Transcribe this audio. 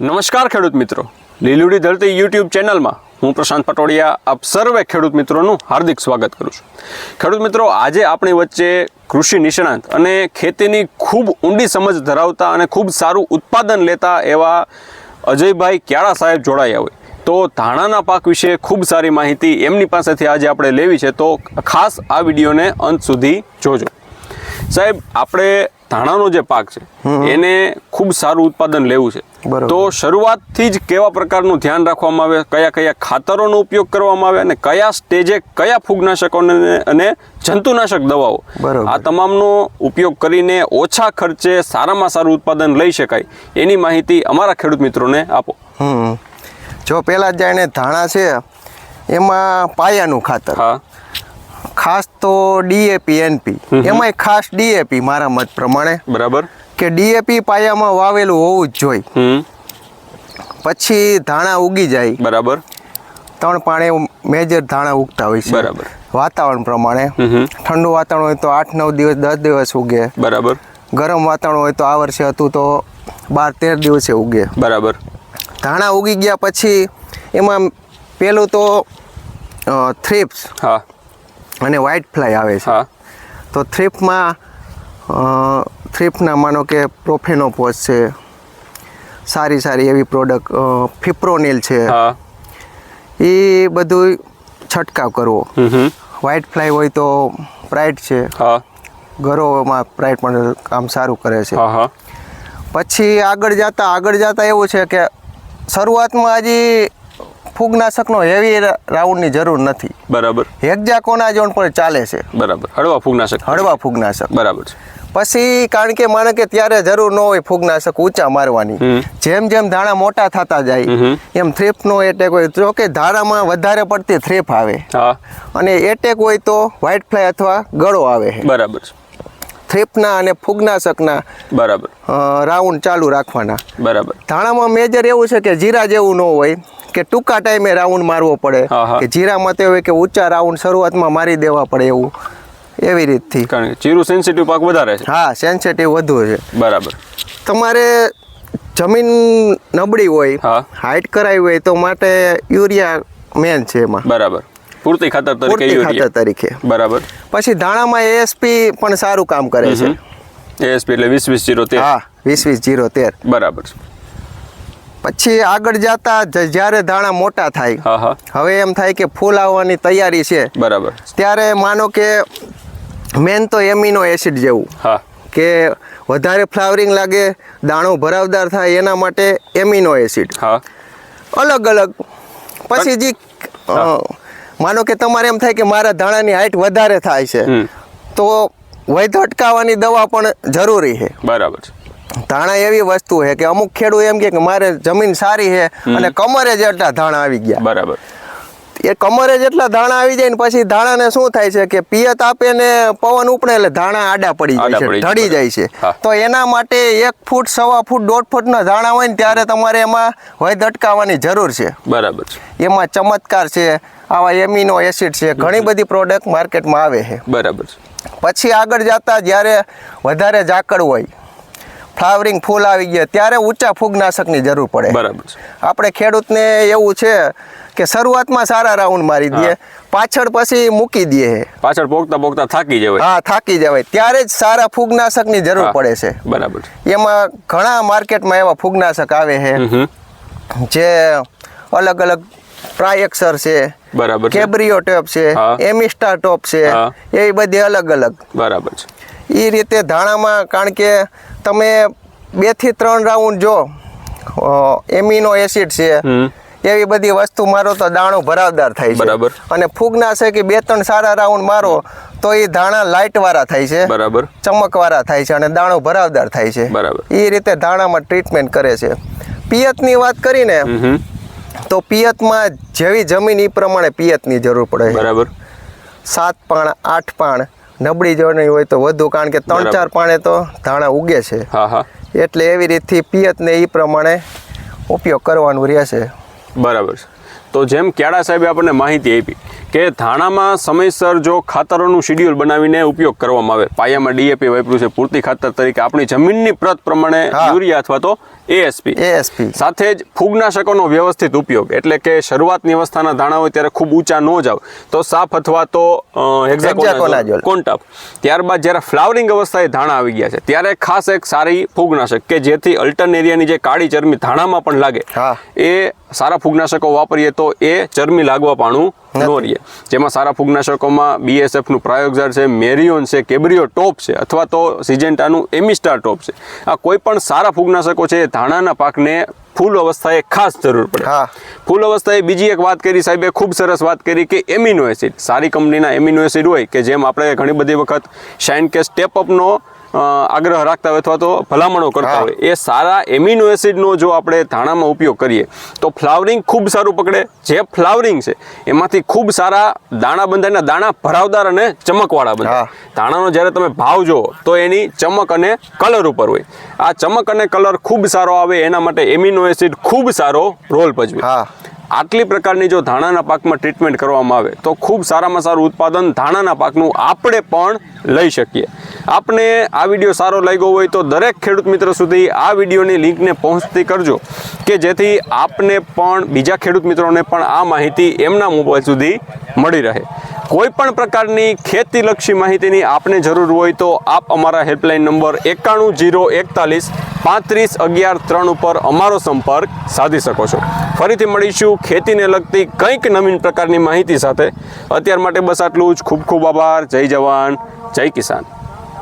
નમસ્કાર ખેડૂત મિત્રો. લીલુડી ધરતી યુટ્યુબ ચેનલમાં હું પ્રશાંત પટોડિયા આપ સર્વે ખેડૂત મિત્રોનું હાર્દિક સ્વાગત કરું છું. ખેડૂત મિત્રો, આજે આપણી વચ્ચે કૃષિ નિષ્ણાંત અને ખેતીની ખૂબ ઊંડી સમજ ધરાવતા અને ખૂબ સારું ઉત્પાદન લેતા એવા અજયભાઈ ક્યાળા સાહેબ જોડાયા હોય. તો ધાણાના પાક વિશે ખૂબ સારી માહિતી એમની પાસેથી આજે આપણે લેવી છે. તો ખાસ આ વિડીયોને અંત સુધી જોજો. સાહેબ, આપણે ધાણાનો જે પાક છે એને ખૂબ સારું ઉત્પાદન લેવું છે. તો શરૂઆતથી જ કેવા પ્રકારનું ધ્યાન રાખવામાં આવે કયા કયા ખાતરોનો ઉપયોગ કરવામાં આવે અને કયા સ્ટેજે કયા ફૂગનાશકોને અને જંતુનાશક દવાઓ. આ તમામનો ઉપયોગ કરીને ઓછા ખર્ચે સારામાં સારું ઉત્પાદન લઈ શકાય એની માહિતી અમારા ખેડૂત મિત્રોને આપો. જો પહેલાં જાણે ધાણા છે એમાં પાયાનું ખાતર. હા. ખાસ તો ડીએપી એનપી એમાંય ખાસ ડીએપી મારા મત પ્રમાણે. બરાબર. કે ડીએપી પાયામાં વાવેલું હોવું જ જોઈએ. પછી ધાણા ઉગી જાય. બરાબર. ત્રણ પાણે મેજર ધાણા ઉગતા હોય છે. બરાબર. વાતાવરણ પ્રમાણે. ઠંડુ વાતાવરણ હોય તો આઠ નવ દિવસ દસ દિવસ ઉગે. બરાબર. ગરમ વાતાવરણ હોય તો આ વર્ષે હતું તો બાર તેર દિવસે ઉગે. બરાબર. ધાણા ઉગી ગયા પછી એમાં પેલું તો થ્રીપ્સ. હા. અને વ્હાઇટ ફ્લાય આવે છે. તો થ્રીપમાં થ્રીપના માનો કે પ્રોફેનોપોસ છે. સારી સારી એવી પ્રોડક્ટ ફિપ્રોનિલ છે. એ બધું છંટકાવ કરવો. વ્હાઇટ ફ્લાય હોય તો પ્રાઇડ છે. ઘરોમાં ગરોમાં પ્રાઇડ પણ કામ સારું કરે છે. પછી આગળ જતા આગળ જતા એવું છે કે શરૂઆતમાં હજી ફૂગનાશકનો હેવી રાઉન્ડની જરૂર નથી. બરાબર. હેક્ઝાકોનાઝોન પણ ચાલે છે? બરાબર. હળવા ફૂગનાશક. હળવા ફૂગનાશક. બરાબર છે. પછી કારણ કે માને કે ત્યારે જરૂર ન હોય ફૂગનાશક ઊંચા મારવાની. જેમ જેમ ધાણા મોટા થતા જાય. એમ થ્રીપનો એટેક હોય. જો કે ધાણામાં વધારે પડતી થ્રીપ આવે. હા. અને એટેક હોય તો વ્હાઇટ ફ્લાય અથવા ગળો આવે બરાબર છે. થ્રીપના અને ફૂગનાશકના બરાબર. રાઉન્ડ ચાલુ રાખવાના. બરાબર. ધાણામાં મેજર એવું છે કે જીરા જેવું ન હોય. કે ટૂંકા ટાઈમે રાઉન્ડ મારવો પડે. કે જીરામાં તો હોય કે ઊંચા રાઉન્ડ શરૂઆતમાં મારી દેવા પડે એવું. એવી રીતથી. કારણ કે જીરું સેન્સિટિવ પાક વધારે છે. હા સેન્સિટિવ વધુ છે. બરાબર. તમારે જમીન નબળી હોય. હાઈટ કરાવી હોય તો માટે યુરિયા મેન છે એમાં. બરાબર. પૂરતી ખાતર તરીકે ખાતર તરીકે. બરાબર. પછી ધાણામાં એએસપી પણ સારું કામ કરે છે. એએસપી એટલે વીસ વીસ જીરો તેર. હા વીસ વીસ જીરો તેર. બરાબર પછી આગળ જતા જ્યારે ધાણા મોટા થાય હવે એમ થાય કે ફૂલ આવવાની તૈયારી છે. બરાબર. ત્યારે માનો કે મેન તો એમિનો એસિડ જેવું હા. કે વધારે ફ્લાવરિંગ લાગે દાણો ભરાવદાર થાય એના માટે એમિનો એસિડ. હા. અલગ અલગ. પછી જે માનો કે તમારે એમ થાય કે મારા ધાણાની હાઈટ વધારે થાય છે તો વૈધ અટકાવવાની દવા પણ જરૂરી છે. બરાબર છે. ધાણા એવી વસ્તુ છે કે અમુક ખેડૂત એમ કે મારે જમીન સારી છે અને કમરે જેટલા ધાણા આવી ગયા. બરાબર. એ કમરે જેટલા ધાણા આવી જાય ને પછી ધાણાને શું થાય છે કે પિયત આપે ને પવન ઉપડે એટલે ધાણા આડા પડી જાય છે ઢળી જાય છે. તો એના માટે એક ફૂટ સવા ફૂટ દોઢ ફૂટના ધાણા હોય ને ત્યારે તમારે એમાં વય દટકાવવાની જરૂર છે. બરાબર છે. એમાં ચમત્કાર છે આવા એમિનો એસિડ છે ઘણી બધી પ્રોડક્ટ માર્કેટમાં આવે છે. બરાબર છે. પછી આગળ જતા જ્યારે વધારે ઝાકળ હોય ફ્લાવરિંગ ફૂલ આવી ગયા ત્યારે ઊંચા ફૂગનાશકની જરૂર પડે. બરાબર આપણે ખેડૂતને એવું છે કે શરૂઆતમાં સારા રાઉન્ડ મારી દઈએ પાછળ પછી મૂકી દઈએ પાછળ પોગતા પોગતા થાકી જવાય. હા થાકી જવાય. ત્યારે જ સારા ફૂગનાશકની જરૂર પડે છે. બરાબર એમાં ઘણા માર્કેટમાં એવા ફૂગનાશક આવે છે. જે અલગ અલગ પ્રાયક્સર છે બરાબર કેબ્રિયો ટોપ છે એમિસ્ટા ટોપ છે એ બધી અલગ અલગ. બરાબર છે. એ રીતે ધાણામાં કારણ કે તમે બેથી ત્રણ રાઉન્ડ જો એમિનો એસિડ છે એવી બધી વસ્તુ મારો તો દાણો ભરાવદાર થાય છે. બરાબર. અને ફૂગના છે કે બે ત્રણ સારા રાઉન્ડ મારો તો એ ધાણા લાઇટ વાળા થાય છે. બરાબર. ચમકવાળા થાય છે અને દાણો ભરાવદાર થાય છે. બરાબર. એ રીતે ધાણામાં ટ્રીટમેન્ટ કરે છે. પિયતની વાત કરીને તો પિયતમાં જેવી જમીન એ પ્રમાણે પિયતની જરૂર પડે છે. બરાબર. સાત પાણ આઠ પાણ નબળી જવાની હોય તો વધુ કારણ કે ત્રણ ચાર પાણે તો ધાણા ઉગે છે. હા હા. એટલે એવી રીતથી પિયતને એ પ્રમાણે ઉપયોગ કરવાનું રહેશે. બરાબર છે. તો જેમ ક્યાડા સાહેબે આપણને માહિતી આપી કે ધાણામાં સમયસર જો ખાતરોનું શિડ્યુલ બનાવીને ઉપયોગ કરવામાં આવે પાયામાં ડીએપી વાપર્યું છે પૂરતી ખાતર તરીકે આપણી જમીનની પ્રત પ્રમાણે યુરિયા અથવા તો એએસપી એએસપી સાથે જ ફૂગનાશકોનો વ્યવસ્થિત ઉપયોગ. એટલે કે શરૂઆતની અવસ્થાના દાણા હોય ત્યારે ખૂબ ઊંચા ન જાવ. તો સાફ અથવા તો. Hexaconazole Contaf. ત્યારબાદ જ્યારે ફ્લાવરિંગ અવસ્થાએ ધાણા આવી ગયા છે ત્યારે ખાસ એક સારી ફૂગનાશક કે જેથી અલ્ટરનેરિયાની જે કાળી ચરમી ધાણામાં પણ લાગે એ સારા ફૂગનાશકો વાપરીએ તો એ ચરમી લાગવા પાણું ન રહીએ જેમાં સારા ફૂગનાશકોમાં બીએસએફનું પ્રાયોગઝર છે મેરિયોન છે કેબ્રિયો ટોપ છે અથવા તો સિજેન્ટાનું એમિસ્ટાર ટોપ છે. આ કોઈ પણ સારા ફૂગનાશકો છે એ ધાણાના પાકને ફૂલ અવસ્થાએ ખાસ જરૂર પડે હા. ફૂલ અવસ્થાએ બીજી એક વાત કરી સાહેબે ખૂબ સરસ વાત કરી કે એમિનો એસિડ સારી કંપનીના એમિનો એસિડ હોય કે જેમ આપણે ઘણી બધી વખત શાઇન કે સ્ટેપ અપનો આગ્રહ રાખતા હોય અથવા તો ભલામણો કરતા હોય એ સારા એમિનો એસિડનો જો આપણે ધાણામાં ઉપયોગ કરીએ તો ફ્લાવરિંગ ખૂબ સારું પકડે. જે ફ્લાવરિંગ છે એમાંથી ખૂબ સારા દાણા બંધાયના દાણા ભરાવદાર અને ચમકવાળા બંધાય. દાણાનો ધાણાનો જ્યારે તમે ભાવ જુઓ તો એની ચમક અને કલર ઉપર હોય. આ ચમક અને કલર ખૂબ સારો આવે એના માટે એમિનો એસિડ ખૂબ સારો રોલ ભજવે. હા. આટલી પ્રકારની જો ધાણાના પાકમાં ટ્રીટમેન્ટ કરવામાં આવે, તો ખૂબ સારામાં સારું ઉત્પાદન ધાણાના પાકનું આપણે પણ લઈ શકીએ. આપને આ વીડિયો સારો લાગ્યો હોય તો દરેક ખેડૂત મિત્ર સુધી આ વિડીયોની લિંકને પહોંચતી કરજો, કે જેથી આપને પણ બીજા ખેડૂત મિત્રોને પણ આ માહિતી એમના મોબાઈલ સુધી મળી રહે. કોઈ પણ પ્રકારની ખેતીલક્ષી માહિતીની આપને જરૂર હોય તો આપ અમારા હેલ્પલાઇન નંબર એકાણું જીરો એકતાલીસ પાંત્રીસ, અગિયાર, ત્રણ ઉપર અમારો સંપર્ક સાધી શકો છો. ફરીથી મળીશું ખેતીને લગતી કંઈક નવીન પ્રકારની માહિતી સાથે. અત્યાર માટે બસ આટલું જ. ખૂબ ખૂબ આભાર. જય જવાન. જય કિસાન.